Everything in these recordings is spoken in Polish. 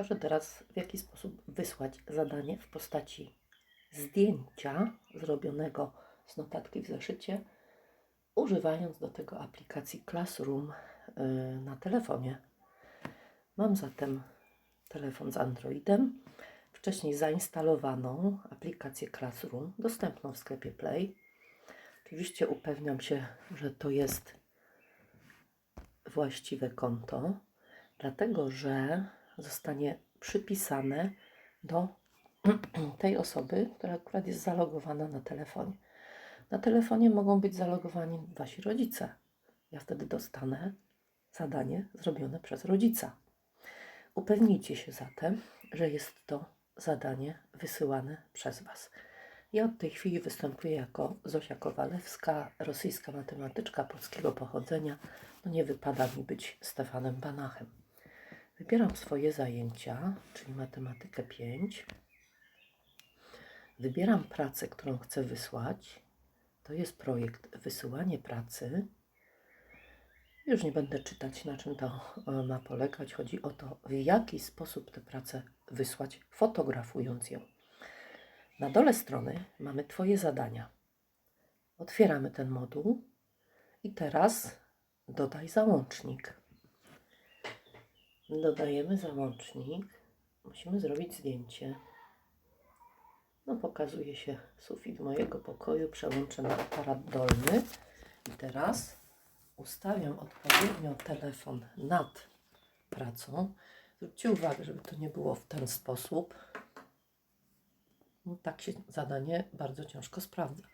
Pokażę teraz, w jaki sposób wysłać zadanie w postaci zdjęcia zrobionego z notatki w zeszycie, używając do tego aplikacji Classroom y, na telefonie. Mam zatem telefon z Androidem, wcześniej zainstalowaną aplikację Classroom, dostępną w sklepie Play. Oczywiście upewniam się, że to jest właściwe konto, dlatego że zostanie przypisane do tej osoby, która akurat jest zalogowana na telefonie. Na telefonie mogą być zalogowani wasi rodzice. Ja wtedy dostanę zadanie zrobione przez rodzica. Upewnijcie się zatem, że jest to zadanie wysyłane przez Was. Ja od tej chwili występuję jako Zosia Kowalewska, rosyjska matematyczka polskiego pochodzenia. No nie wypada mi być Stefanem Banachem. Wybieram swoje zajęcia, czyli matematykę 5. Wybieram pracę, którą chcę wysłać. To jest projekt Wysyłanie pracy. Już nie będę czytać, na czym to e, ma polegać. Chodzi o to, w jaki sposób tę pracę wysłać, fotografując ją. Na dole strony mamy Twoje zadania. Otwieramy ten moduł i teraz dodaj załącznik. Dodajemy załącznik. Musimy zrobić zdjęcie. No, pokazuje się sufit mojego pokoju. Przełączę na aparat dolny. I teraz ustawiam odpowiednio telefon nad pracą. Zwróćcie uwagę, żeby to nie było w ten sposób. No, tak się zadanie bardzo ciężko sprawdza.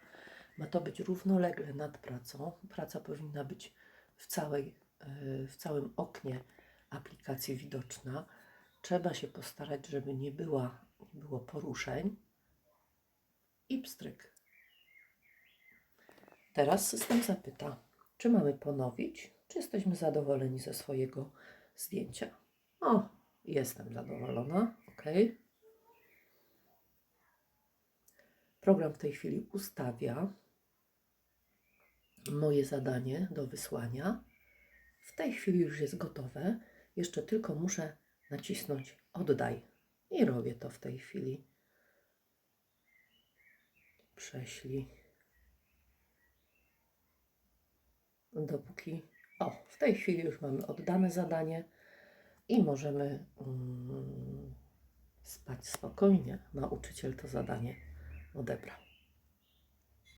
Ma to być równolegle nad pracą. Praca powinna być w, całej, yy, w całym oknie aplikacji widoczna. Trzeba się postarać, żeby nie, była, nie było poruszeń. I pstryk. Teraz system zapyta, czy mamy ponowić, czy jesteśmy zadowoleni ze swojego zdjęcia. O, jestem zadowolona. OK. Program w tej chwili ustawia moje zadanie do wysłania. W tej chwili już jest gotowe. Jeszcze tylko muszę nacisnąć oddaj. I robię to w tej chwili. Prześlij. Dopóki. O, w tej chwili już mamy oddane zadanie i możemy mm, spać spokojnie. Nauczyciel to zadanie odebrał.